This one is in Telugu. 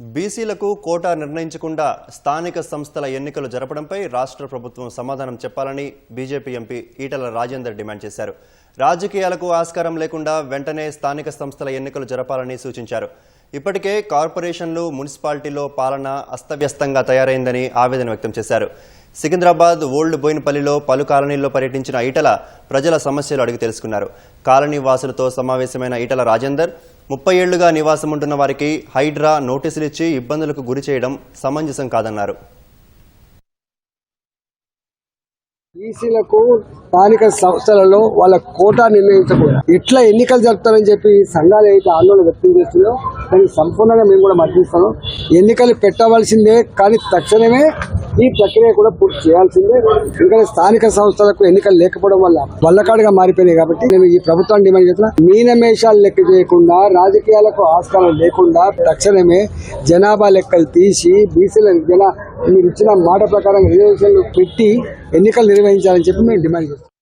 బీసీలకు కోటా నిర్ణయించకుండా స్థానిక సంస్థల ఎన్నికలు జరపడంపై రాష్ట్ర ప్రభుత్వం సమాధానం చెప్పాలని BJP MP Etela Rajender demand చేశారు. రాజకీయాలకు ఆస్కారం లేకుండా వెంటనే స్థానిక సంస్థల ఎన్నికలు జరపాలని సూచించారు. ఇప్పటికే కార్పొరేషన్లు మున్సిపాలిటీలో పాలన అస్తవ్యస్తంగా తయారైందని ఆవేదన వ్యక్తం చేశారు. సికింద్రాబాద్ ఓల్డ్ బోయినపల్లిలో పలు కాలనీల్లో పర్యటించిన ఈటల ప్రజల సమస్యలు అడిగి తెలుసుకున్నారు. కాలనీ వాసులతో సమావేశమైన ఈటల రాజేందర్ ముప్పై ఏళ్ళుగా నివాసం ఉంటున్న వారికి హైడ్రా నోటీసులు ఇచ్చి ఇబ్బందులకు గురి చేయడం సమంజసం కాదన్నారు. ఈసీలకు స్థానిక సంస్థలలో వాళ్ళ కోటా నిర్ణయించకూడదు. ఇట్లా ఎన్నికలు జరుపుతారని చెప్పి సంఘాలు ఏదైతే ఆందోళన వ్యక్తం చేస్తున్నాయో దానికి సంపూర్ణంగా మేము కూడా మద్దతిస్తాం ఎన్నికలు పెట్టవలసిందే కానీ తక్షణమే ఈ ప్రక్రియ కూడా పూర్తి చేయాల్సిందే. ఎందుకంటే స్థానిక సంస్థలకు ఎన్నికలు లేకపోవడం వల్ల వల్లకాడుగా మారిపోయినాయి కాబట్టి నేను ఈ ప్రభుత్వాన్ని డిమాండ్ చేస్తున్నా. మీనమేషాలు లెక్క చేయకుండా రాజకీయాలకు ఆస్కారం లేకుండా తక్షణమే జనాభా లెక్కలు తీసి బీసీల జన మీరు ఇచ్చిన మాట ప్రకారం రిజర్వేషన్లు పెట్టి ఎన్నికలు నిర్వహించాలని చెప్పి మేము డిమాండ్ చేస్తాం